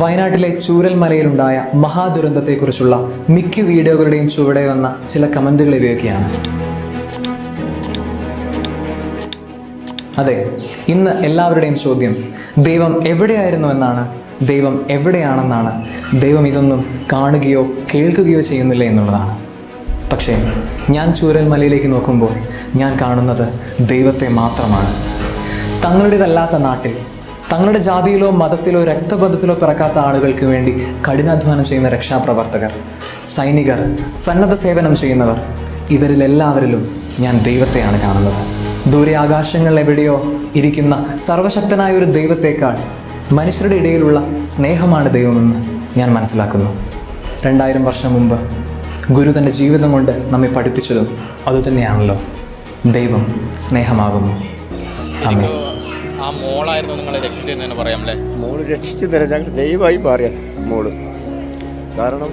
വയനാട്ടിലെ ചൂരൽമലയിലുണ്ടായ മഹാദുരന്തത്തെക്കുറിച്ചുള്ള മിക്ക വീഡിയോകളുടെയും ചുവടെ വന്ന ചില കമന്റുകൾ ഇവയൊക്കെയാണ്. അതെ ഇന്ന് എല്ലാവരുടെയും ചോദ്യം ദൈവം എവിടെയായിരുന്നു എന്നാണ് ദൈവം എവിടെയാണെന്നാണ് ദൈവം ഇതൊന്നും കാണുകയോ കേൾക്കുകയോ ചെയ്യുന്നില്ല എന്നുള്ളതാണ്. പക്ഷേ ഞാൻ ചൂരൽമലയിലേക്ക് നോക്കുമ്പോൾ ഞാൻ കാണുന്നത് ദൈവത്തെ മാത്രമാണ്. തങ്ങളുടേതല്ലാത്ത നാട്ടിൽ തങ്ങളുടെ ജാതിയിലോ മതത്തിലോ രക്തബന്ധത്തിലോ പിറക്കാത്ത ആളുകൾക്ക് വേണ്ടി കഠിനാധ്വാനം ചെയ്യുന്ന രക്ഷാപ്രവർത്തകർ സൈനികർ സന്നദ്ധ സേവനം ചെയ്യുന്നവർ ഇവരിലെല്ലാവരിലും ഞാൻ ദൈവത്തെയാണ് കാണുന്നത്. ദൂരെ എവിടെയോ ഇരിക്കുന്ന സർവശക്തനായ ഒരു ദൈവത്തേക്കാൾ മനുഷ്യരുടെ ഇടയിലുള്ള സ്നേഹമാണ് ദൈവമെന്ന് ഞാൻ മനസ്സിലാക്കുന്നു. രണ്ടായിരം വർഷം മുമ്പ് ഗുരു തന്റെ ജീവിതം കൊണ്ട് നമ്മെ പഠിപ്പിച്ചതും അതുതന്നെയാണല്ലോ. ദൈവം സ്നേഹമാകുന്നു. ആമേൻ. ആ മോളായിരുന്നു നിങ്ങളെ രക്ഷിച്ചതെന്ന് തന്നെ പറയാം അല്ലേ? മോൾ രക്ഷിച്ചു ഞങ്ങൾ ദൈവമായി മാറിയ മോൾ. കാരണം